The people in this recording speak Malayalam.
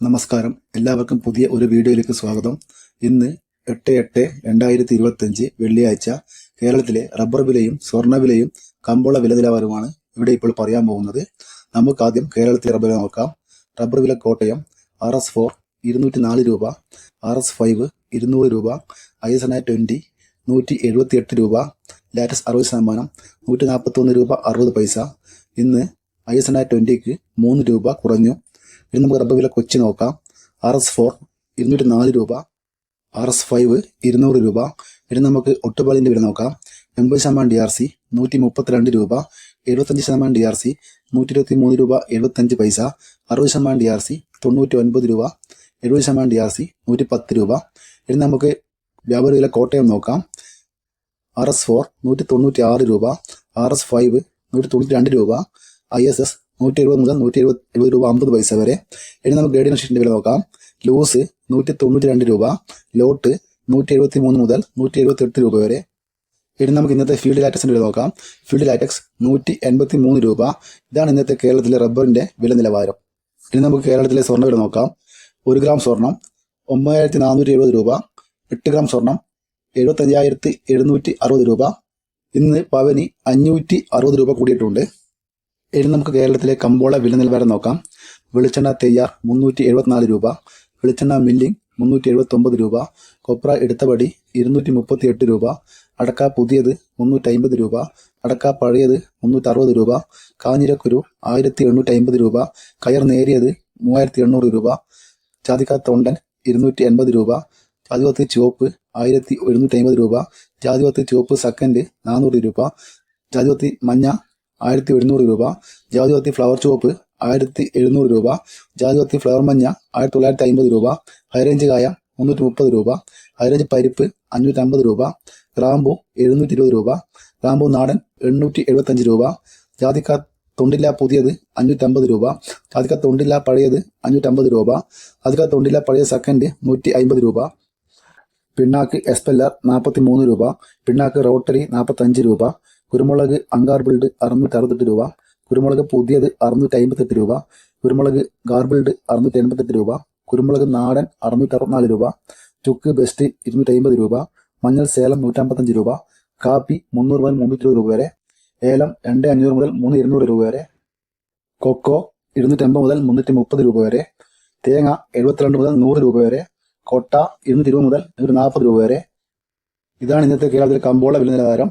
നമസ്കാരം. എല്ലാവർക്കും പുതിയ ഒരു വീഡിയോയിലേക്ക് സ്വാഗതം. ഇന്ന് എട്ട് എട്ട് രണ്ടായിരത്തി ഇരുപത്തഞ്ച് വെള്ളിയാഴ്ച കേരളത്തിലെ റബ്ബർ വിലയും സ്വർണ വിലയും കമ്പോള വില നിലവാരമാണ് ഇവിടെ ഇപ്പോൾ പറയാൻ പോകുന്നത്. നമുക്ക് ആദ്യം കേരളത്തിലെ റബ്ബർ നോക്കാം. റബ്ബർ വില കോട്ടയം ആർ എസ് ഫോർ ഇരുന്നൂറ്റി നാല് രൂപ ആർ എസ് ഫൈവ് ഇരുന്നൂറ് രൂപ I S N I twenty നൂറ്റി എഴുപത്തി എട്ട് രൂപ ലാറ്റസ് അറുപത് ശതമാനം നൂറ്റി നാൽപ്പത്തൊന്ന് രൂപ അറുപത് പൈസ. ഇന്ന് ഐ എസ് എൻ ഐ ട്വന്റിക്ക് മൂന്ന് രൂപ കുറഞ്ഞു. ഇനി നമുക്ക് റബ്ബർ വില കൊച്ചി നോക്കാം. ആർ എസ് ഫോർ ഇരുന്നൂറ്റി നാല് രൂപ. ആർ എസ് ഫൈവ് ഇരുന്നൂറ് രൂപ. ഇനി നമുക്ക് ഒട്ടുപാലിന്റെ വില നോക്കാം. എൺപത് ശതമാനം ഡി ആർ സി നൂറ്റി മുപ്പത്തിരണ്ട് രൂപ. എഴുപത്തഞ്ച് ശതമാനം ഡി ആർ സി നൂറ്റി ഇരുപത്തി മൂന്ന് രൂപ എഴുപത്തഞ്ച് പൈസ. അറുപത് ശതമാനം ഡി ആർ സി തൊണ്ണൂറ്റി ഒൻപത് രൂപ. എഴുപത് ശതമാനം ഡി ആർ സി നൂറ്റി പത്ത് രൂപ. ഇനി നമുക്ക് വ്യാപാര വില കോട്ടയം നോക്കാം. ആർ എസ് ഫോർ നൂറ്റി തൊണ്ണൂറ്റി ആറ് രൂപ. ആർ എസ് ഫൈവ് നൂറ്റി തൊണ്ണൂറ്റി രണ്ട് രൂപ. ഐ എസ് എസ് നൂറ്റി എഴുപത് മുതൽ നൂറ്റി എഴുപത് എഴുപത് രൂപ അമ്പത് പൈസ വരെ. ഇനി നമുക്ക് ഗ്രേഡിംഗ് മെഷീന്റെ വില നോക്കാം. ലൂസ് നൂറ്റി തൊണ്ണൂറ്റി രണ്ട് രൂപ ലോട്ട് നൂറ്റി എഴുപത്തി മൂന്ന് മുതൽ നൂറ്റി എഴുപത്തി എട്ട് രൂപ വരെ. ഇനി നമുക്ക് ഇന്നത്തെ ഫീൽഡ് ലാറ്റക്സിന്റെ വില നോക്കാം. ഫീൽഡ് ലാറ്റക്സ് നൂറ്റി എൺപത്തി മൂന്ന് രൂപ. ഇതാണ് ഇന്നത്തെ കേരളത്തിലെ റബ്ബറിന്റെ വില നിലവാരം. ഇനി നമുക്ക് കേരളത്തിലെ സ്വർണ വില നോക്കാം. ഒരു ഗ്രാം സ്വർണം ഒമ്പതിനായിരത്തി നാനൂറ്റി എഴുപത് രൂപ. എട്ട് ഗ്രാം സ്വർണം എഴുപത്തഞ്ചായിരത്തി എഴുന്നൂറ്റി അറുപത് രൂപ. ഇന്ന് പവനി അഞ്ഞൂറ്റി അറുപത് രൂപ കൂടിയിട്ടുണ്ട്. ഇനി നമുക്ക് കേരളത്തിലെ കമ്പോള വില നിലവാരം നോക്കാം. വെളിച്ചെണ്ണ തെയ്യാർ മുന്നൂറ്റി എഴുപത്തിനാല് രൂപ വെളിച്ചെണ്ണ മില്ലിംഗ് മുന്നൂറ്റി എഴുപത്തി ഒമ്പത് രൂപ കൊപ്ര എടുത്തപടി ഇരുന്നൂറ്റി മുപ്പത്തി എട്ട് രൂപ അടക്ക പുതിയത് മുന്നൂറ്റി അമ്പത് രൂപ അടക്ക പഴയത് മുന്നൂറ്റി അറുപത് രൂപ കാഞ്ഞിരക്കുരു ആയിരത്തി എണ്ണൂറ്റി അമ്പത് രൂപ കയർ നേരിയത് മൂവായിരത്തി എണ്ണൂറ് രൂപ ജാതിക്ക തൊണ്ടൻ ഇരുന്നൂറ്റി എൺപത് രൂപ ജാതിപത്ത് ചുവപ്പ് ആയിരത്തി എഴുന്നൂറ്റി അമ്പത് രൂപ ജാതിപത്ത് ചുവപ്പ് സെക്കൻഡ് നാനൂറ് രൂപ ജാതിപത്തി മഞ്ഞ ആയിരത്തി എഴുന്നൂറ് രൂപ. ജാതിപത്തി ഫ്ലവർ ചുവപ്പ് ആയിരത്തി എഴുന്നൂറ് രൂപ. ജാതിപത്തി ഫ്ലവർ മഞ്ഞ ആയിരത്തി തൊള്ളായിരത്തി അമ്പത് രൂപ. ഹൈറേഞ്ച് കായ മുന്നൂറ്റി മുപ്പത് രൂപ. ഹൈറേഞ്ച് പരിപ്പ് അഞ്ഞൂറ്റി അമ്പത് രൂപ. ഗ്രാമ്പു എഴുന്നൂറ്റി ഇരുപത് രൂപ. ഗ്രാമ്പു നാടൻ എണ്ണൂറ്റി എഴുപത്തഞ്ച് രൂപ. ജാതിക്ക തൊണ്ടില്ല പുതിയത് അഞ്ഞൂറ്റി അമ്പത് രൂപ. ജാതിക്ക തൊണ്ടില്ല പഴയത് അഞ്ഞൂറ്റമ്പത് രൂപ. ജാതിക്ക തൊണ്ടില്ല പഴയ സെക്കൻഡ് നൂറ്റി അമ്പത് രൂപ. പിണ്ണാക്ക് എസ്പെല്ലർ നാൽപ്പത്തി മൂന്ന് രൂപ. പിണ്ണാക്ക് റോട്ടറി നാൽപ്പത്തഞ്ച് രൂപ. കുരുമുളക് അങ്കാർബിൾഡ് അറുന്നൂറ്റി അറുപത്തെട്ട് രൂപ. കുരുമുളക് പുതിയത് അറുന്നൂറ്റി അമ്പത്തെട്ട് രൂപ. കുരുമുളക് ഗാർബിൾഡ് അറുന്നൂറ്റി എൺപത്തെട്ട് രൂപ. കുരുമുളക് നാടൻ അറുന്നൂറ്റി അറുപത്തിനാല് രൂപ. ചുക്ക് ബെസ്റ്റ് ഇരുന്നൂറ്റി അമ്പത് രൂപ. മഞ്ഞൾ സേലം നൂറ്റമ്പത്തഞ്ച് രൂപ. കാപ്പി മുന്നൂറ് മുതൽ മുന്നൂറ്റി രൂപ വരെ. ഏലം രണ്ട് അഞ്ഞൂറ് മുതൽ മൂന്ന് ഇരുന്നൂറ് രൂപ വരെ. കൊക്കോ ഇരുന്നൂറ്റി അമ്പത് മുതൽ മുന്നൂറ്റി മുപ്പത് രൂപ വരെ. തേങ്ങ എഴുപത്തിരണ്ട് മുതൽ നൂറ് രൂപ വരെ. കൊട്ട ഇരുന്നൂറ്റി ഇരുപത് മുതൽ നൂറ്റി നാൽപ്പത് രൂപ വരെ. ഇതാണ് ഇന്നത്തെ കേരളത്തിലെ കമ്പോള വില നിലവാരം